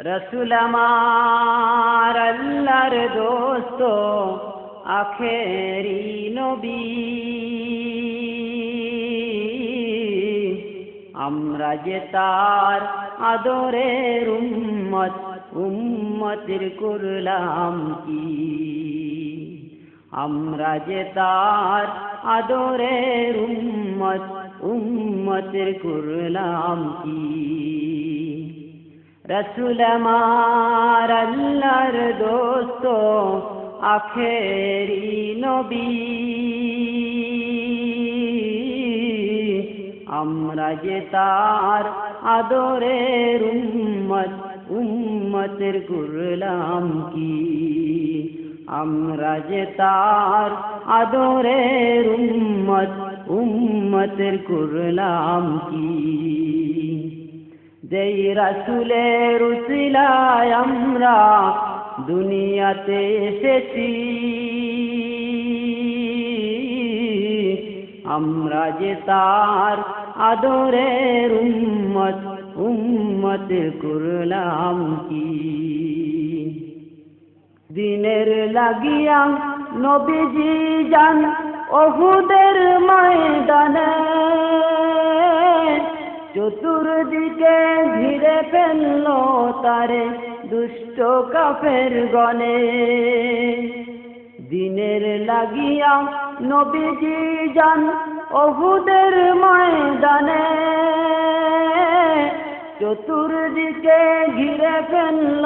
রসুল আমার আল্লাহর দোস্ত, আখেরি নবী। আমরা যে তার আদরের উম্মত, উম্মতের করলাম কি? আমরা যে তার আদরের উম্মত, উম্মতের করলাম কি? রসুল আমার দোস্ত, আখেরি নবী। আমরা যে তার আদরের উম্মত, উম্মতের করলাম কি? আমরা যে তার আদরের উম্মত, উম্মতের করলাম কি? যেই রাসুলের উসিলায় আমরা দুনিয়াতে এসেছি, আমরা যে তার আদরের উম্মত উম্মত করলাম কি? দিনের লাগিয়া নবীজি যান অহুদের ময়দানে। চতুর্দিকে ঘিরে ফেলল তারে দুষ্ট কাফের গনে দিনের লাগিয়া নবীজি যান অহুদের ময়দানে। চতুর্দিকে ঘিরে ফেলল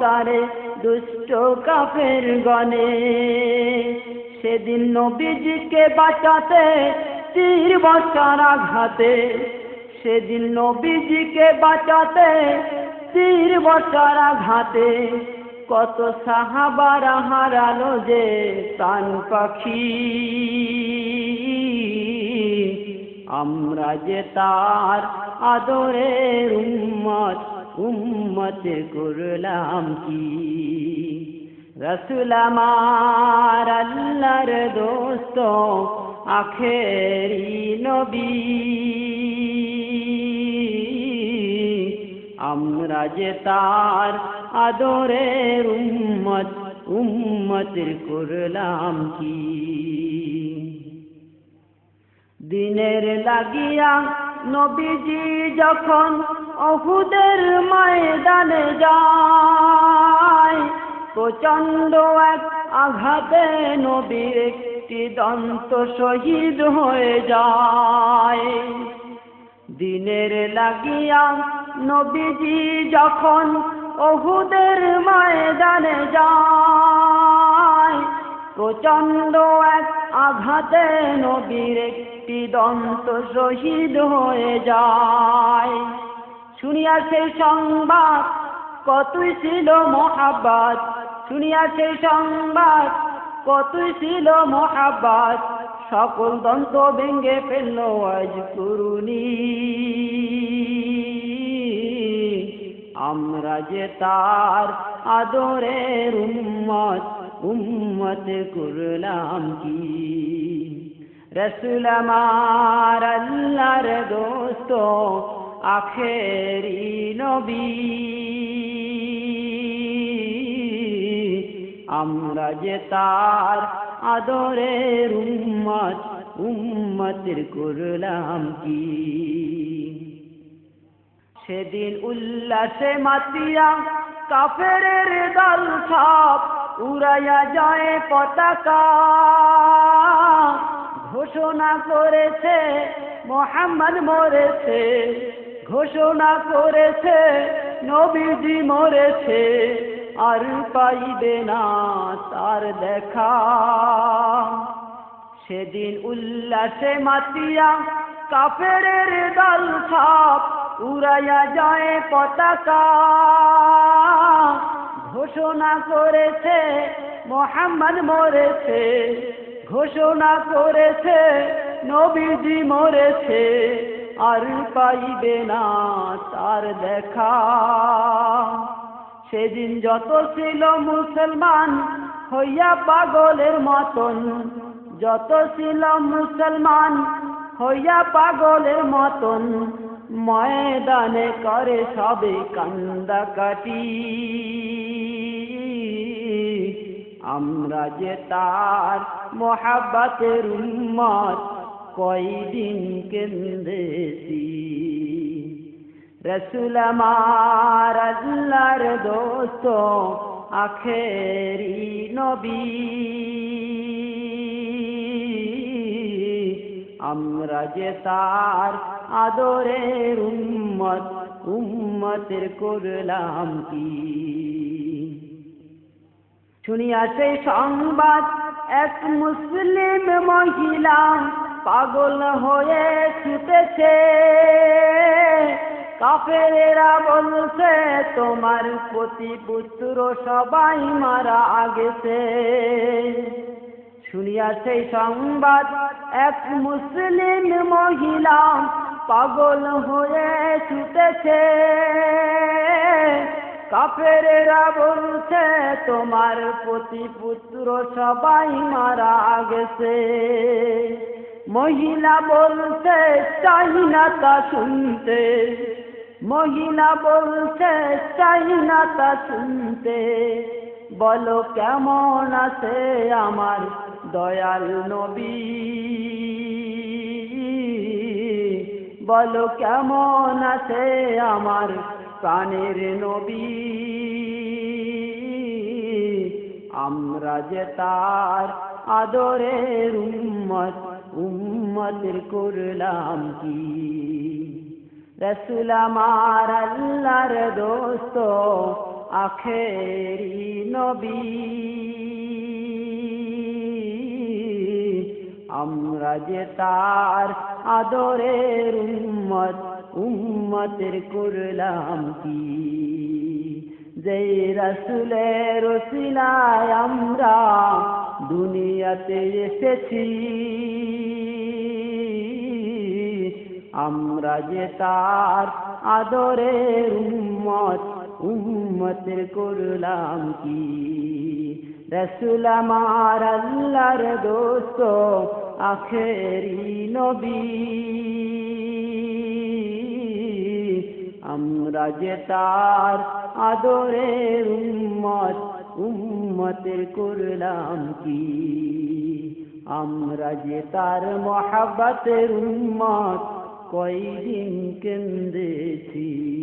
তারে দুষ্ট কাফের গনে সেদিন নবীজিকে বাঁচাতে তীর বসার আঘাতে সেদিন নবীজিকে বাঁচাতে, তীর বসার আঘাতে কত সাহাবারা হারালো যে প্রাণ পাখি। আমরা যে তার আদরের উম্মত, উম্মতে করলাম কি? রসুল আমার আল্লাহর দোস্ত, আখেরি নবী। আমরা যে তার আদরের উম্মত, উম্মতের করলাম কি? দিনের লাগিয়া নবীজি যখন অহুদের ময়দানে যায় প্রচণ্ড এক আঘাতে নবীর একটি দন্ত শহীদ হয়ে যায়। দিনের লাগিয়া নবীজি যখন অহুদের ময়দানে যায় প্রচণ্ড এক আঘাতে নবীর একটি দন্ত শহীদ হয়ে যায়। শুনিয়া সেই সংবাদ কতই ছিল মহাব্বাত, শুনিয়া সেই সংবাদ কতই ছিল মহাব্বাত, সকল দন্ত ভেঙ্গে ফেলল আজ করুনি। আমরা তার আদরের উম্মত উম্মত করলাম কি? রসুল আমার আল্লাহর দোস্ত, আখেরি নবী। আমরা যে তার আদরের উম্মত, উম্মতের করলাম কি? সেদিন উল্লাসে মাতিয়া কাফেরের দল সব উড়াইয়া যায় পতাকা। ঘোষণা করেছে, মোহাম্মদ মরেছে। ঘোষণা করেছে, নবীজি মরেছে। আর পাইবে না তার দেখা। সেদিন উল্লাসে মাতিয়া কাফেরের দল সব উড়াইয়া যায় পতাকা। ঘোষণা করেছে, মোহাম্মদ মরেছে। ঘোষণা করেছে, নবীজি মরেছে। আর পাইবে না তার দেখা। সেদিন যত ছিল মুসলমান হইয়া পাগলের মতন, যত ছিল মুসলমান হইয়া পাগলের মতন ময়দানে করে সবে কান্দা কাটি। আমরা যে তার মোহাব্বাতের উম্মত, কয়দিন কেন্দেছি রসুল আমার দোস্ত, আখেরি নবী। আমরা যে তার আদরের উম্মত, উম্মতের করলাম কি? শুনিয়া সেই সংবাদ, এক মুসলিম মহিলা পাগল হয়ে ছুটেছে। কাফেরেরা বলছে, তোমার প্রতি পুত্র সবাই মারা গেছে। শুনিয়া সেই সংবাদ, এক মুসলিম মহিলা পাগল হয়ে ছুটেছে। কাফেরেরা বলছে, তোমার প্রতি পুত্র সবাই মারা গেছে। মহিলা বলছে, চাই না তা শুনতে। মহিলা বলছে, চাই না তা শুনতে। বলো, কেমন আছে আমার দয়াল নবী? বলো, কেমন আছে আমার প্রাণের নবী? আমরা যে তার আদরের উম্মত, উম্মতের করলাম কি? রসুল আমার আল্লাহর দোস্ত, আখেরি নবী। আমরা যে তার আদরের উম্মত, উম্মতের করলাম কি? যে রসুলের রসিলায় আমরা দুনিয়াতে এসেছি, আমরা যে তার আদরের উম্মত, উম্মতের করলাম কি? রসুল আমার আল্লাহর দোস্ত আখেরি নবী। আমরা যে তার আদরের উম্মত, উম্মতের করলাম কি? আমরা যে তার মহাব্বতের উম্মত, কয়দিন কেন্দেছি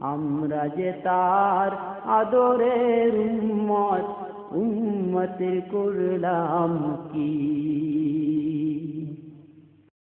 আমরা যে তার আদরের উম্মত উম্মতের করলাম কি